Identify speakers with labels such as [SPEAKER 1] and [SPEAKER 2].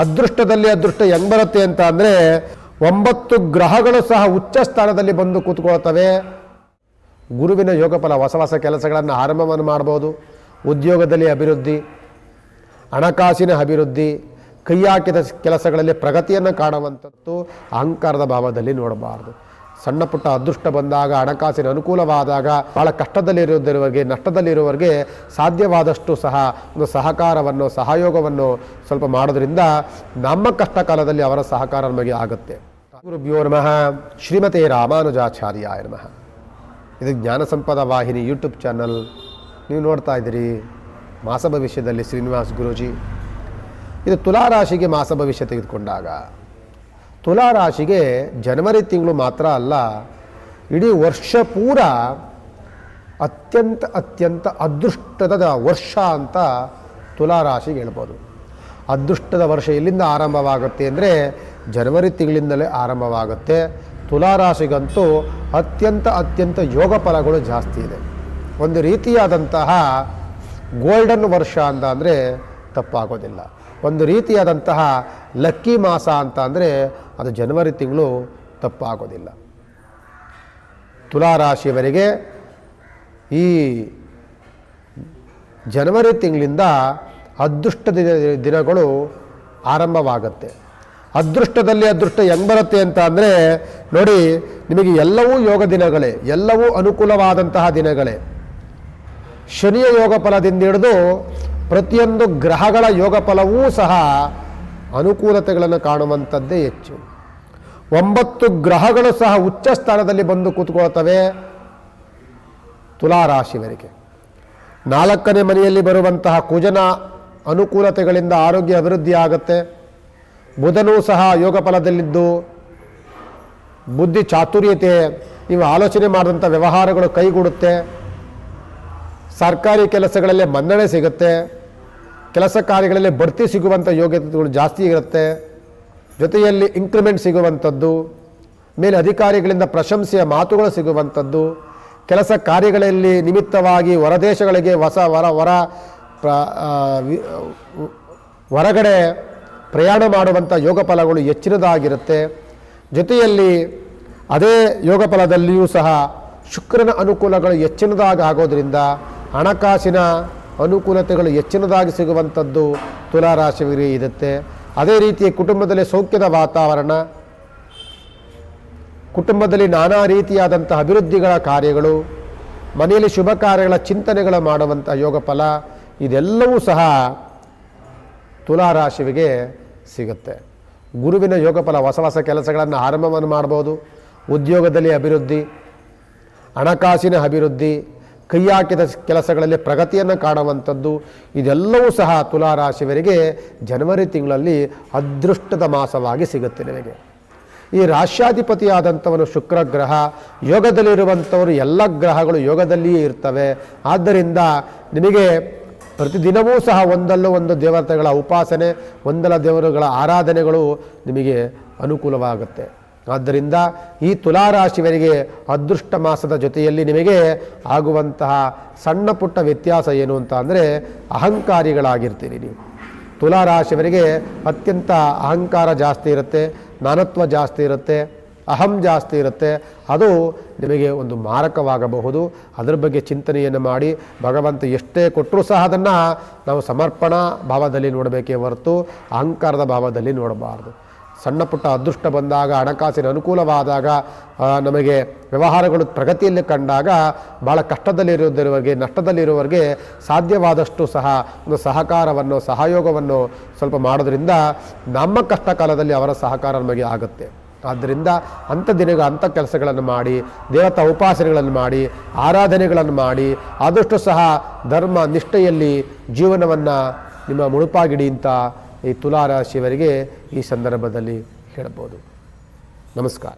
[SPEAKER 1] ಅದೃಷ್ಟದಲ್ಲಿ ಅದೃಷ್ಟ ಹೆಂಗ್ ಬರುತ್ತೆ ಅಂತ ಅಂದರೆ ಒಂಬತ್ತು ಗ್ರಹಗಳು ಸಹ ಉಚ್ಚ ಸ್ಥಾನದಲ್ಲಿ ಬಂದು ಕೂತ್ಕೊಳ್ತವೆ. ಗುರುವಿನ ಯೋಗಫಲ ಹೊಸ ಹೊಸ ಕೆಲಸಗಳನ್ನು ಆರಂಭವನ್ನು ಮಾಡ್ಬೋದು. ಉದ್ಯೋಗದಲ್ಲಿ ಅಭಿವೃದ್ಧಿ, ಹಣಕಾಸಿನ ಅಭಿವೃದ್ಧಿ ಕೈ ಹಾಕಿದ ಕೆಲಸಗಳಲ್ಲಿ ಪ್ರಗತಿಯನ್ನು ಕಾಣುವಂಥದ್ದು ಅಹಂಕಾರದ ಭಾವದಲ್ಲಿ ನೋಡಬಾರ್ದು. ಸಣ್ಣ ಪುಟ್ಟ ಅದೃಷ್ಟ ಬಂದಾಗ, ಹಣಕಾಸಿನ ಅನುಕೂಲವಾದಾಗ ಭಾಳ ಕಷ್ಟದಲ್ಲಿರುವುದರವರೆಗೆ, ನಷ್ಟದಲ್ಲಿರುವವರೆಗೆ ಸಾಧ್ಯವಾದಷ್ಟು ಸಹ ಒಂದು ಸಹಕಾರವನ್ನು, ಸಹಯೋಗವನ್ನು ಸ್ವಲ್ಪ ಮಾಡೋದ್ರಿಂದ ನಮ್ಮ ಕಷ್ಟ ಕಾಲದಲ್ಲಿ ಅವರ ಸಹಕಾರ ನಮಗೆ ಆಗುತ್ತೆ. ಗುರುಭ್ಯೋ ನಮಃ. ಶ್ರೀಮತಿ ರಾಮಾನುಜಾಚಾರ್ಯ ನಮಃ. ಇದು ಜ್ಞಾನ ಸಂಪದ ವಾಹಿನಿ ಯೂಟ್ಯೂಬ್ ಚಾನಲ್. ನೀವು ನೋಡ್ತಾ ಇದ್ದೀರಿ ಮಾಸ ಭವಿಷ್ಯದಲ್ಲಿ ಶ್ರೀನಿವಾಸ್ ಗುರೂಜಿ. ಇದು ತುಲಾರಾಶಿಗೆ ಮಾಸ ಭವಿಷ್ಯ ತೆಗೆದುಕೊಂಡಾಗ. ತುಲಾರಾಶಿಗೆ ಜನವರಿ ತಿಂಗಳು ಮಾತ್ರ ಅಲ್ಲ, ಇಡೀ ವರ್ಷ ಪೂರ ಅತ್ಯಂತ ಅತ್ಯಂತ ಅದೃಷ್ಟದ ವರ್ಷ ಅಂತ ತುಲಾರಾಶಿಗೆ ಹೇಳ್ಬೋದು. ಅದೃಷ್ಟದ ವರ್ಷ ಎಲ್ಲಿಂದ ಆರಂಭವಾಗುತ್ತೆ ಅಂದರೆ ಜನವರಿ ತಿಂಗಳಿಂದಲೇ ಆರಂಭವಾಗುತ್ತೆ. ತುಲಾರಾಶಿಗಂತೂ ಅತ್ಯಂತ ಅತ್ಯಂತ ಯೋಗ ಫಲಗಳು ಜಾಸ್ತಿ ಇದೆ. ಒಂದು ರೀತಿಯಾದಂತಹ ಗೋಲ್ಡನ್ ವರ್ಷ ಅಂತ ಅಂದರೆ ತಪ್ಪಾಗೋದಿಲ್ಲ. ಒಂದು ರೀತಿಯಾದಂತಹ ಲಕ್ಕಿ ಮಾಸ ಅಂತ ಅಂದರೆ ಅದು ಜನವರಿ ತಿಂಗಳು ತಪ್ಪಾಗೋದಿಲ್ಲ. ತುಲಾರಾಶಿಯವರಿಗೆ ಈ ಜನವರಿ ತಿಂಗಳಿಂದ ಅದೃಷ್ಟ ದಿನ, ದಿನಗಳು ಆರಂಭವಾಗುತ್ತೆ. ಅದೃಷ್ಟದಲ್ಲಿ ಅದೃಷ್ಟ ಹೆಂಗ್ ಬರುತ್ತೆ ಅಂತ ಅಂದರೆ ನೋಡಿ, ನಿಮಗೆ ಎಲ್ಲವೂ ಯೋಗ ದಿನಗಳೇ, ಎಲ್ಲವೂ ಅನುಕೂಲವಾದಂತಹ ದಿನಗಳೇ. ಶನಿಯ ಯೋಗ ಫಲದಿಂದ ಹಿಡಿದು ಪ್ರತಿಯೊಂದು ಗ್ರಹಗಳ ಯೋಗ ಫಲವೂ ಸಹ ಅನುಕೂಲತೆಗಳನ್ನು ಕಾಣುವಂಥದ್ದೇ ಹೆಚ್ಚು. ಒಂಬತ್ತು ಗ್ರಹಗಳು ಸಹ ಉಚ್ಚ ಸ್ಥಾನದಲ್ಲಿ ಬಂದು ಕೂತ್ಕೊಳ್ತವೆ ತುಲಾರಾಶಿವರಿಗೆ ನಾಲ್ಕನೇ ಮನೆಯಲ್ಲಿ ಬರುವಂತಹ ಕುಜನ ಅನುಕೂಲತೆಗಳಿಂದ ಆರೋಗ್ಯ ಅಭಿವೃದ್ಧಿ ಆಗುತ್ತೆ. ಬುಧನೂ ಸಹ ಯೋಗ ಫಲದಲ್ಲಿದ್ದು ಬುದ್ಧಿ ಚಾತುರ್ಯತೆ, ನೀವು ಆಲೋಚನೆ ಮಾಡಿದಂಥ ವ್ಯವಹಾರಗಳು ಕೈಗೂಡುತ್ತೆ. ಸರ್ಕಾರಿ ಕೆಲಸಗಳಲ್ಲಿ ಮನ್ನಣೆ ಸಿಗುತ್ತೆ. ಕೆಲಸ ಕಾರ್ಯಗಳಲ್ಲಿ ಬಡ್ತಿ ಸಿಗುವಂಥ ಯೋಗ್ಯತೆಗಳು ಜಾಸ್ತಿ ಇರುತ್ತೆ. ಜೊತೆಯಲ್ಲಿ ಇನ್ಕ್ರಿಮೆಂಟ್ ಸಿಗುವಂಥದ್ದು. ಮೇಲೆ ಅಧಿಕಾರಿಗಳಿಂದ ಪ್ರಶಂಸೆಯ ಮಾತುಗಳು ಸಿಗುವಂಥದ್ದು. ಕೆಲಸ ಕಾರ್ಯಗಳಲ್ಲಿ ನಿಮಿತ್ತವಾಗಿ ಹೊರದೇಶಗಳಿಗೆ ಹೊಸ ಹೊರ ಹೊರ ಪ್ರ ಹೊರಗಡೆ ಪ್ರಯಾಣ ಮಾಡುವಂಥ ಯೋಗ ಫಲಗಳು ಹೆಚ್ಚಿನದಾಗಿರುತ್ತೆ. ಜೊತೆಯಲ್ಲಿ ಅದೇ ಯೋಗ ಫಲದಲ್ಲಿಯೂ ಸಹ ಶುಕ್ರನ ಅನುಕೂಲಗಳು ಹೆಚ್ಚಿನದಾಗಿ ಆಗೋದ್ರಿಂದ ಹಣಕಾಸಿನ ಅನುಕೂಲತೆಗಳು ಹೆಚ್ಚಿನದಾಗಿ ಸಿಗುವಂಥದ್ದು ತುಲಾರಾಶಿಯವರಿಗೆ ಇರುತ್ತೆ. ಅದೇ ರೀತಿ ಕುಟುಂಬದಲ್ಲಿ ಸೌಖ್ಯದ ವಾತಾವರಣ, ಕುಟುಂಬದಲ್ಲಿ ನಾನಾ ರೀತಿಯಾದಂಥ ಅಭಿವೃದ್ಧಿಗಳ ಕಾರ್ಯಗಳು, ಮನೆಯಲ್ಲಿ ಶುಭ ಕಾರ್ಯಗಳ ಚಿಂತನೆಗಳು ಮಾಡುವಂಥ ಯೋಗ ಫಲ, ಇದೆಲ್ಲವೂ ಸಹ ತುಲಾರಾಶಿವಿಗೆ ಸಿಗುತ್ತೆ. ಗುರುವಿನ ಯೋಗ ಫಲ ಹೊಸ ಹೊಸ ಕೆಲಸಗಳನ್ನು ಆರಂಭವನ್ನು ಮಾಡ್ಬೋದು. ಉದ್ಯೋಗದಲ್ಲಿ ಅಭಿವೃದ್ಧಿ, ಹಣಕಾಸಿನ ಅಭಿವೃದ್ಧಿ ಕೈ ಕೆಲಸಗಳಲ್ಲಿ ಪ್ರಗತಿಯನ್ನು ಕಾಣುವಂಥದ್ದು, ಇದೆಲ್ಲವೂ ಸಹ ತುಲಾರಾಶಿಯವರಿಗೆ ಜನವರಿ ತಿಂಗಳಲ್ಲಿ ಅದೃಷ್ಟದ ಮಾಸವಾಗಿ ಸಿಗುತ್ತೆ ನಿಮಗೆ. ಈ ರಾಶ್ಯಾಧಿಪತಿಯಾದಂಥವನು ಶುಕ್ರ ಗ್ರಹ, ಯೋಗದಲ್ಲಿರುವಂಥವರು ಎಲ್ಲ ಗ್ರಹಗಳು ಯೋಗದಲ್ಲಿಯೇ ಇರ್ತವೆ. ಆದ್ದರಿಂದ ನಿಮಗೆ ಪ್ರತಿದಿನವೂ ಸಹ ಒಂದಲ್ಲ ಒಂದು ದೇವತೆಗಳ ಉಪಾಸನೆ, ಒಂದಲ್ಲ ದೇವರುಗಳ ಆರಾಧನೆಗಳು ನಿಮಗೆ ಅನುಕೂಲವಾಗುತ್ತೆ. ಆದ್ದರಿಂದ ಈ ತುಲಾರಾಶಿಯವರಿಗೆ ಅದೃಷ್ಟ ಮಾಸದ ಜೊತೆಯಲ್ಲಿ ನಿಮಗೆ ಆಗುವಂತಹ ಸಣ್ಣ ಪುಟ್ಟ ವ್ಯತ್ಯಾಸ ಏನು ಅಂತ ಅಂದರೆ ಅಹಂಕಾರಿಗಳಾಗಿರ್ತೀರಿ ನೀವು. ತುಲಾರಾಶಿಯವರಿಗೆ ಅತ್ಯಂತ ಅಹಂಕಾರ ಜಾಸ್ತಿ ಇರುತ್ತೆ ನಾನತ್ವ ಜಾಸ್ತಿ ಇರುತ್ತೆ, ಅಹಂ ಜಾಸ್ತಿ ಇರುತ್ತೆ. ಅದು ನಿಮಗೆ ಒಂದು ಮಾರಕವಾಗಬಹುದು. ಅದರ ಬಗ್ಗೆ ಚಿಂತನೆಯನ್ನು ಮಾಡಿ, ಭಗವಂತ ಎಷ್ಟೇ ಕೊಟ್ಟರೂ ಸಹ ಅದನ್ನು ನಾವು ಸಮರ್ಪಣಾ ಭಾವದಲ್ಲಿ ನೋಡಬೇಕೇ ಹೊರತು, ಅಹಂಕಾರದ ಭಾವದಲ್ಲಿ ನೋಡಬಾರ್ದು. ಸಣ್ಣ ಪುಟ್ಟ ಅದೃಷ್ಟ ಬಂದಾಗ, ಹಣಕಾಸಿನ ಅನುಕೂಲವಾದಾಗ ನಮಗೆ ವ್ಯವಹಾರಗಳು ಪ್ರಗತಿಯಲ್ಲಿ ಕಂಡಾಗ ಭಾಳ ಕಷ್ಟದಲ್ಲಿರುವುದರವರೆಗೆ, ನಷ್ಟದಲ್ಲಿರುವವರೆಗೆ ಸಾಧ್ಯವಾದಷ್ಟು ಸಹ ಒಂದು ಸಹಕಾರವನ್ನು, ಸಹಯೋಗವನ್ನು ಸ್ವಲ್ಪ ಮಾಡೋದ್ರಿಂದ ನಮ್ಮ ಕಷ್ಟ ಕಾಲದಲ್ಲಿ ಅವರ ಸಹಕಾರ ನಮಗೆ ಆಗುತ್ತೆ. ಆದ್ದರಿಂದ ಅಂಥ ದಿನಗಳ, ಅಂಥ ಕೆಲಸಗಳನ್ನು ಮಾಡಿ, ದೇವತಾ ಉಪಾಸನೆಗಳನ್ನು ಮಾಡಿ, ಆರಾಧನೆಗಳನ್ನು ಮಾಡಿ, ಆದಷ್ಟು ಸಹ ಧರ್ಮ ನಿಷ್ಠೆಯಲ್ಲಿ ಜೀವನವನ್ನು ನಿಮ್ಮ ಮುಳುಪಾಗಿಡಿ ಅಂತ ಈ ತುಲಾರಾಶಿಯವರಿಗೆ ಈ ಸಂದರ್ಭದಲ್ಲಿ ಹೇಳ್ಬೋದು ನಮಸ್ಕಾರ.